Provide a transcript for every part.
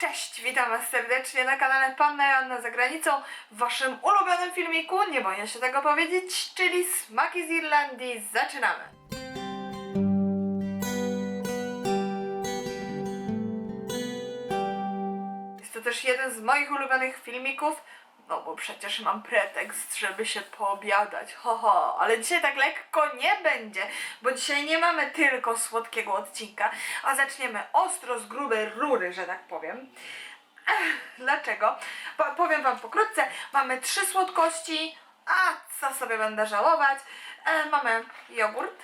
Cześć, witam Was serdecznie na kanale Panna Joanna za granicą w Waszym ulubionym filmiku, nie boję się tego powiedzieć, czyli Smaki z Irlandii. Zaczynamy! Jest to też jeden z moich ulubionych filmików, no bo przecież mam pretekst, żeby się poobiadać, ho ho, ale dzisiaj tak lekko nie będzie, bo dzisiaj nie mamy tylko słodkiego odcinka, a zaczniemy ostro z grubej rury, że tak powiem. Ech, Dlaczego? Po, powiem Wam pokrótce, mamy trzy słodkości, a co sobie będę żałować, e, mamy jogurt,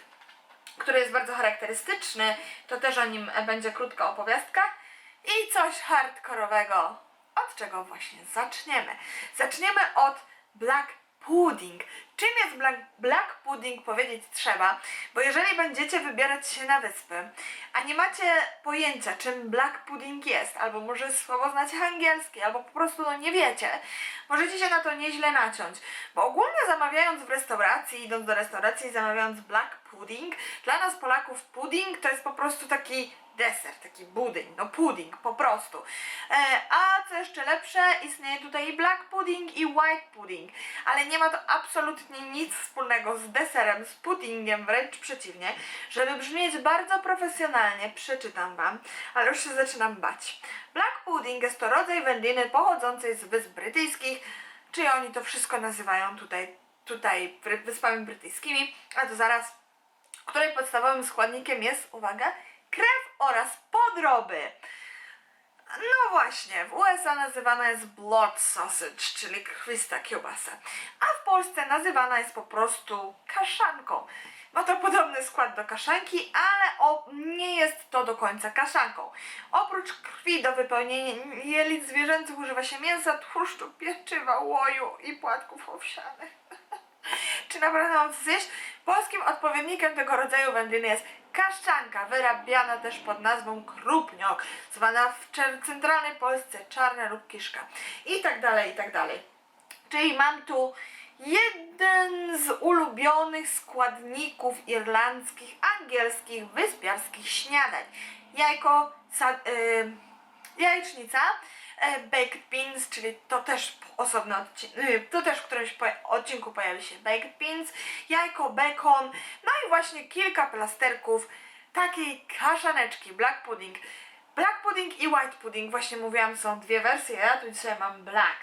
który jest bardzo charakterystyczny, to też o nim będzie krótka opowiastka. I coś hardkorowego, od czego właśnie zaczniemy. Zaczniemy od Black Pudding. Czym jest Black, Black Pudding powiedzieć trzeba, bo jeżeli będziecie wybierać się na wyspy, a nie macie pojęcia czym Black Pudding jest, albo może słowo znacie angielski, albo po prostu no nie wiecie, możecie się na to nieźle naciąć, bo ogólnie zamawiając w restauracji, idąc do restauracji, zamawiając Black Pudding, dla nas Polaków pudding to jest po prostu taki deser, taki budyń, no pudding po prostu. E, a co jeszcze lepsze, istnieje tutaj i black pudding i white pudding, ale nie ma to absolutnie nic wspólnego z deserem, z puddingiem, wręcz przeciwnie. Żeby brzmieć bardzo profesjonalnie, przeczytam Wam, ale już się zaczynam bać. Black pudding jest to rodzaj wędliny pochodzącej z Wysp Brytyjskich, czyli oni to wszystko nazywają tutaj, tutaj Wyspami Brytyjskimi, a to zaraz której podstawowym składnikiem jest, uwaga, krew oraz podroby. No właśnie, w USA nazywana jest blood sausage, czyli krwista kiełbasa, a w Polsce nazywana jest po prostu kaszanką. Ma to podobny skład do kaszanki, ale o, nie jest to do końca kaszanką. Oprócz krwi do wypełnienia jelit zwierzęcych używa się mięsa, tłuszczu, pieczywa, łoju i płatków owsianych. Czy naprawdę zjeść? Polskim odpowiednikiem tego rodzaju wędliny jest kaszczanka, wyrabiana też pod nazwą krupniok, zwana w centralnej Polsce czarna lub kiszka i tak dalej, i tak dalej. Czyli mam tu jeden z ulubionych składników irlandzkich, angielskich, wyspiarskich śniadań. Jajko, sa, y, jajecznica, baked beans, czyli to też osobny odcinek, to też w którymś odcinku pojawi się baked beans, jajko, bacon, no i właśnie kilka plasterków takiej kaszaneczki, black pudding. Black pudding i white pudding, właśnie mówiłam, są dwie wersje, ja tu dzisiaj mam black.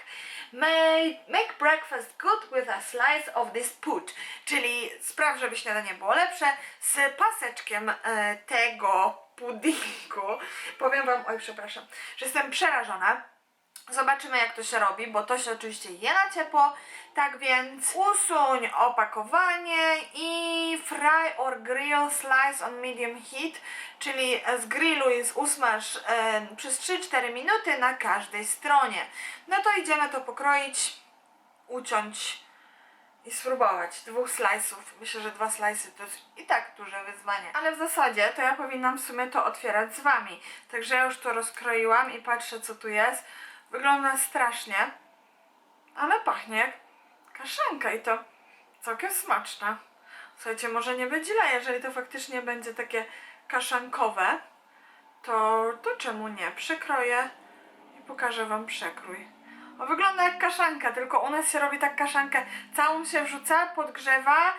Make, make breakfast good with a slice of this put, czyli spraw, żeby śniadanie było lepsze z paseczkiem e, tego puddingu. Powiem wam, oj przepraszam, że jestem przerażona. Zobaczymy jak to się robi, bo to się oczywiście je na ciepło. Tak więc usuń opakowanie i fry or grill slice on medium heat, czyli zgrilluj, usmaż e, przez 3-4 minuty na każdej stronie. No to idziemy to pokroić, uciąć i spróbować dwóch slice'ów. Myślę, że dwa slice'y to jest i tak duże wyzwanie. Ale w zasadzie to ja powinnam w sumie to otwierać z wami. Także ja już to rozkroiłam i patrzę co tu jest. Wygląda strasznie, ale pachnie jak kaszanka i to całkiem smaczna. Słuchajcie, może nie być źle, jeżeli to faktycznie będzie takie kaszankowe, to, to czemu nie? Przekroję i pokażę wam przekrój. Wygląda jak kaszanka, tylko u nas się robi tak kaszankę, całą się wrzuca, podgrzewa,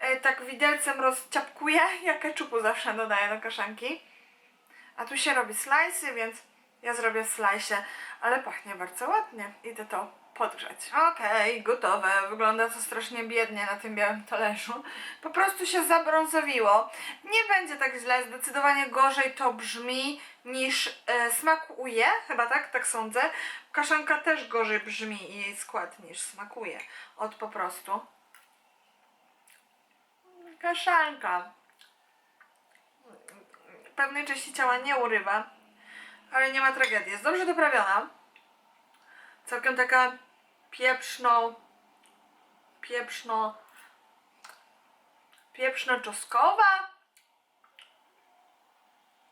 e, tak widelcem rozciapkuje, ja keczupu zawsze dodaję do kaszanki. A tu się robi slajsy, więc ja zrobię slajsie, ale pachnie bardzo ładnie. Idę to podgrzać. Okej, gotowe. Wygląda to strasznie biednie na tym białym talerzu. Po prostu się zabrązowiło. Nie będzie tak źle, zdecydowanie gorzej to brzmi niż e, smakuje, chyba tak, tak sądzę. Kaszanka też gorzej brzmi i jej skład niż smakuje. Od po prostu. Kaszanka. Pewnej części ciała nie urywa, ale nie ma tragedii. Jest dobrze doprawiona. Całkiem taka pieprzno, pieprzno, pieprzno-czoskowa.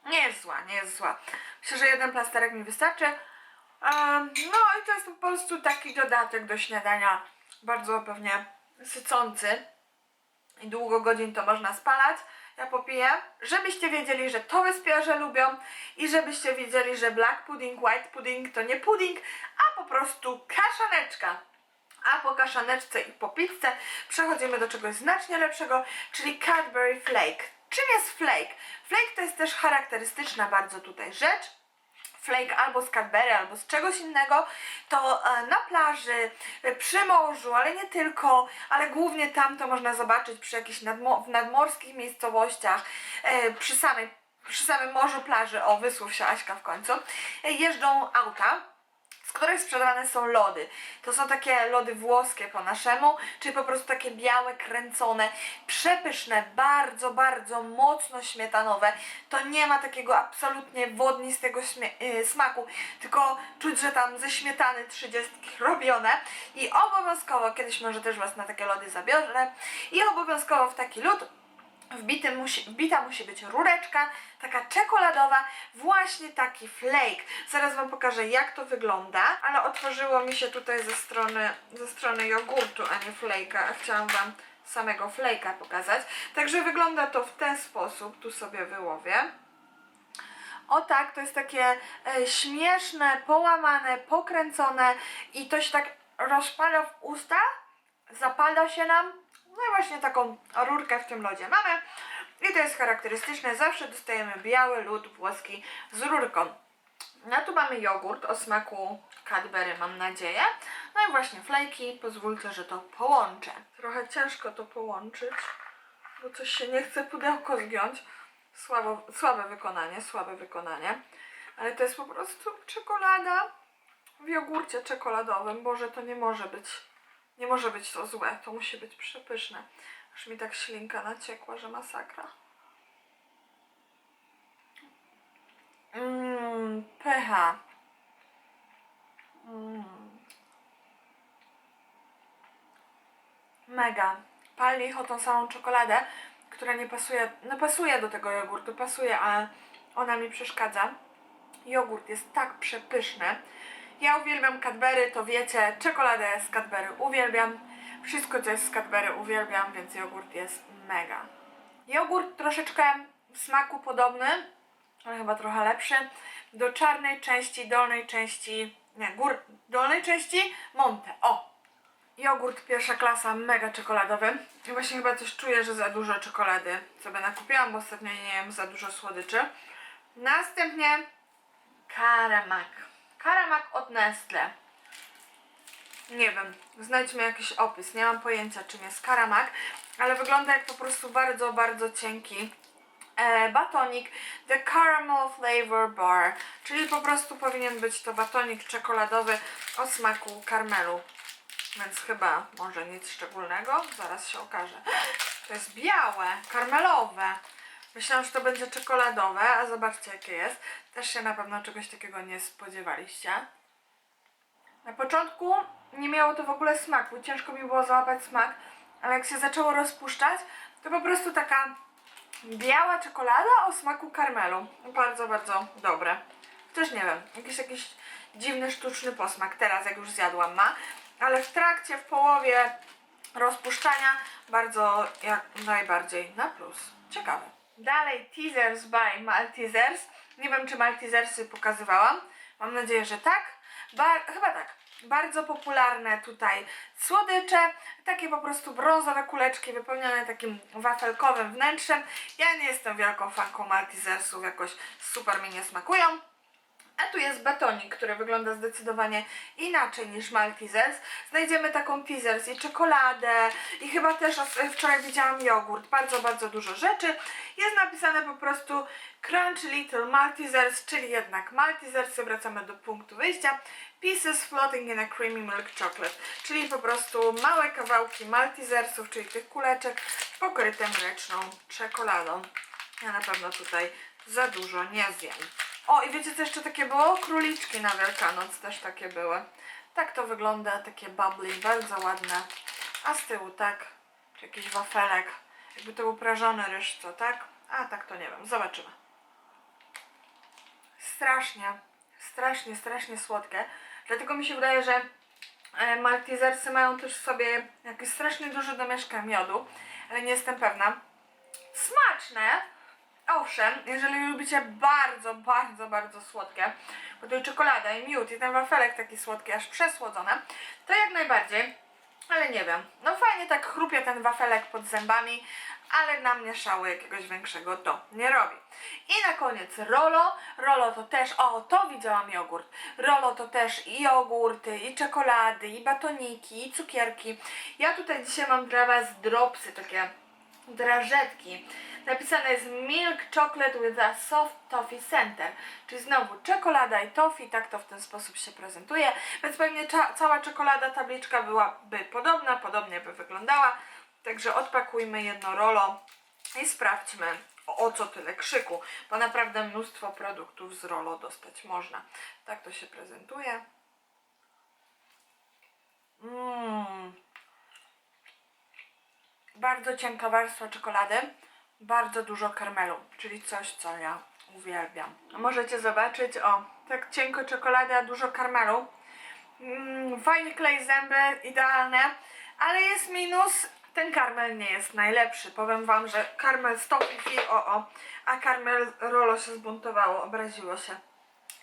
Nie jest zła, nie jest zła. Myślę, że jeden plasterek mi wystarczy. No i to jest po prostu taki dodatek do śniadania. Bardzo pewnie sycący. I długo godzin to można spalać. ja popiję, żebyście wiedzieli, że to wyspiarze lubią i żebyście wiedzieli, że black pudding, white pudding to nie pudding, a po prostu kaszaneczka. A po kaszaneczce i po pizzce przechodzimy do czegoś znacznie lepszego, czyli Cadbury Flake. Czym jest flake? Flake to jest też charakterystyczna bardzo tutaj rzecz. Flake albo z Cadbury, albo z czegoś innego, to e, na plaży, e, przy morzu, ale nie tylko, ale głównie tam to można zobaczyć przy jakichś nadmo- w nadmorskich miejscowościach, e, przy samej przy samym morzu plaży, o wysłów się Aśka w końcu, jeżdżą auta, z których sprzedawane są lody. To są takie lody włoskie po naszemu, czyli po prostu takie białe, kręcone, przepyszne, bardzo, bardzo mocno śmietanowe. To nie ma takiego absolutnie wodnistego yy, smaku, tylko czuć, że tam ze śmietany 30 robione. I obowiązkowo, kiedyś może też Was na takie lody zabiorę, i obowiązkowo w taki lód Wbity musi, wbita musi być rureczka, taka czekoladowa, właśnie taki flake. Zaraz Wam pokażę jak to wygląda, ale otworzyło mi się tutaj ze strony, ze strony jogurtu, a nie flake'a, a chciałam Wam samego flake'a pokazać. Także wygląda to w ten sposób, tu sobie wyłowię. O tak, to jest takie e, śmieszne, połamane, pokręcone i to się tak rozpada w usta, zapada się nam. No i właśnie taką rurkę w tym lodzie mamy. I to jest charakterystyczne, zawsze dostajemy biały lód włoski z rurką. No tu mamy jogurt o smaku Cadbury, mam nadzieję. No i właśnie flejki, pozwólcie, że to połączę. Trochę ciężko to połączyć, bo coś się nie chce pudełko zgiąć. Słabo, słabe wykonanie, słabe wykonanie. Ale to jest po prostu czekolada w jogurcie czekoladowym. Boże, to nie może być, nie może być to złe. To musi być przepyszne. Aż mi tak ślinka naciekła, że masakra. Mmm, pycha. Mm. Mega. Pali o tą samą czekoladę, która nie pasuje, no pasuje do tego jogurtu, pasuje, ale ona mi przeszkadza. Jogurt jest tak przepyszny. Ja uwielbiam Cadbury, to wiecie, czekoladę z Cadbury uwielbiam. Wszystko co jest z Cadbury uwielbiam, więc jogurt jest mega. Jogurt troszeczkę w smaku podobny, ale chyba trochę lepszy, do czarnej części, dolnej części, nie, gór, dolnej części Monte. O! Jogurt pierwsza klasa, mega czekoladowy. I właśnie chyba coś czuję, że za dużo czekolady sobie nakupiłam, bo ostatnio nie jem za dużo słodyczy. Następnie Karamak. Karamak od Nestle. Nie wiem, znajdźmy jakiś opis. Nie mam pojęcia, czym jest karamak, ale wygląda jak po prostu bardzo, bardzo cienki e, batonik The Caramel Flavor Bar, czyli po prostu powinien być to batonik czekoladowy o smaku karmelu. Więc chyba może nic szczególnego, zaraz się okaże. To jest białe, karmelowe. Myślałam, że to będzie czekoladowe, a zobaczcie jakie jest. Też się na pewno czegoś takiego nie spodziewaliście. Na początku nie miało to w ogóle smaku, ciężko mi było załapać smak, ale jak się zaczęło rozpuszczać, to po prostu taka biała czekolada o smaku karmelu. Bardzo, bardzo dobre. Też nie wiem, jakiś jakiś dziwny, sztuczny posmak teraz, jak już zjadłam ma, ale w trakcie, w połowie rozpuszczania bardzo jak najbardziej na plus. Ciekawe. Dalej Teasers by Maltesers. Nie wiem, czy Maltesersy pokazywałam. Mam nadzieję, że tak. Ba- chyba tak. Bardzo popularne tutaj słodycze, takie po prostu brązowe kuleczki wypełnione takim wafelkowym wnętrzem. Ja nie jestem wielką fanką Maltesersów, jakoś super mi nie smakują. A tu jest batonik, który wygląda zdecydowanie inaczej niż Maltesers. Znajdziemy taką Teasers i czekoladę i chyba też wczoraj widziałam jogurt. Bardzo, bardzo dużo rzeczy. Jest napisane po prostu Crunch Little Maltesers, czyli jednak Maltesersy. Wracamy do punktu wyjścia. Pieces floating in a creamy milk chocolate, czyli po prostu małe kawałki Maltesersów, czyli tych kuleczek pokryte mleczną czekoladą. Ja na pewno tutaj za dużo nie zjem. O, i wiecie co jeszcze takie było? Króliczki na Wielkanoc też takie były. Tak to wygląda, takie bubbly, bardzo ładne. A z tyłu tak, jakiś wafelek. Jakby to był prażony ryż, co tak? A tak to nie wiem, zobaczymy. Strasznie, strasznie, strasznie słodkie. Dlatego mi się wydaje, że e, Maltesersy mają też w sobie jakiś strasznie duży domieszka miodu, ale nie jestem pewna. smaczne. Owszem, jeżeli lubicie bardzo, bardzo, bardzo słodkie, bo i czekolada, i miód, i ten wafelek taki słodki, aż przesłodzone, to jak najbardziej, ale nie wiem. No fajnie tak chrupie ten wafelek pod zębami, ale na mnie szału jakiegoś większego to nie robi. I na koniec Rolo. Rolo to też, o to widziałam jogurt. Rolo to też i jogurty, i czekolady, i batoniki, i cukierki. Ja tutaj dzisiaj mam dla Was dropsy, takie drażetki. Napisane jest Milk Chocolate with a Soft Toffee Center. Czyli znowu czekolada i toffee, tak to w ten sposób się prezentuje. Więc pewnie cała czekolada, tabliczka byłaby podobna, podobnie by wyglądała. Także odpakujmy jedno rolo i sprawdźmy o, o co tyle krzyku, bo naprawdę mnóstwo produktów z rolo dostać można. Tak to się prezentuje. Mmm. Bardzo cienka warstwa czekolady, bardzo dużo karmelu, czyli coś, co ja uwielbiam. Możecie zobaczyć, o, tak cienko czekolady, a dużo karmelu. Mm, fajnie klei zęby, idealne, ale jest minus, ten karmel nie jest najlepszy. Powiem wam, że karmel z Toffee, o o, a karmel Rolo się zbuntowało, obraziło się.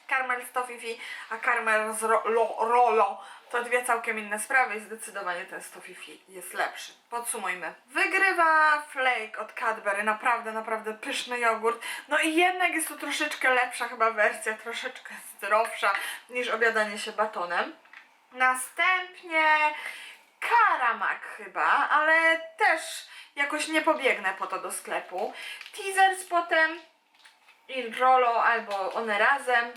Karmel z Toffee, a karmel z ro, lo, Rolo to dwie całkiem inne sprawy i zdecydowanie ten Toffee jest lepszy. Podsumujmy. Wygrywa Flake od Cadbury, naprawdę, naprawdę pyszny jogurt. No i jednak jest to troszeczkę lepsza chyba wersja, troszeczkę zdrowsza niż obiadanie się batonem. Następnie Karamak chyba, ale też jakoś nie pobiegnę po to do sklepu. Teasers potem i Rolo albo one razem.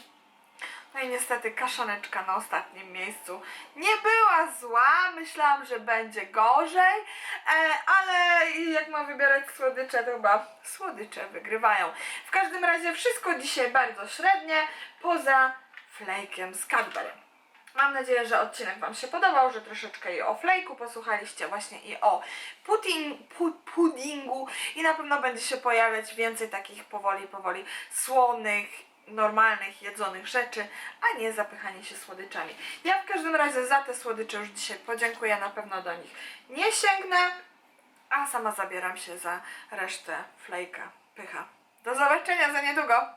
No i niestety kaszaneczka na ostatnim miejscu nie była zła, myślałam, że będzie gorzej, e, ale jak mam wybierać słodycze, to chyba słodycze wygrywają. W każdym razie wszystko dzisiaj bardzo średnie, poza flejkiem z Cadbury. Mam nadzieję, że odcinek Wam się podobał, że troszeczkę i o flejku posłuchaliście, właśnie i o pudding, pu, puddingu i na pewno będzie się pojawiać więcej takich powoli, powoli słonych, normalnych, jedzonych rzeczy, a nie zapychanie się słodyczami. Ja w każdym razie za te słodycze już dzisiaj podziękuję, na pewno do nich nie sięgnę, a sama zabieram się za resztę flejka, pycha. Do zobaczenia za niedługo!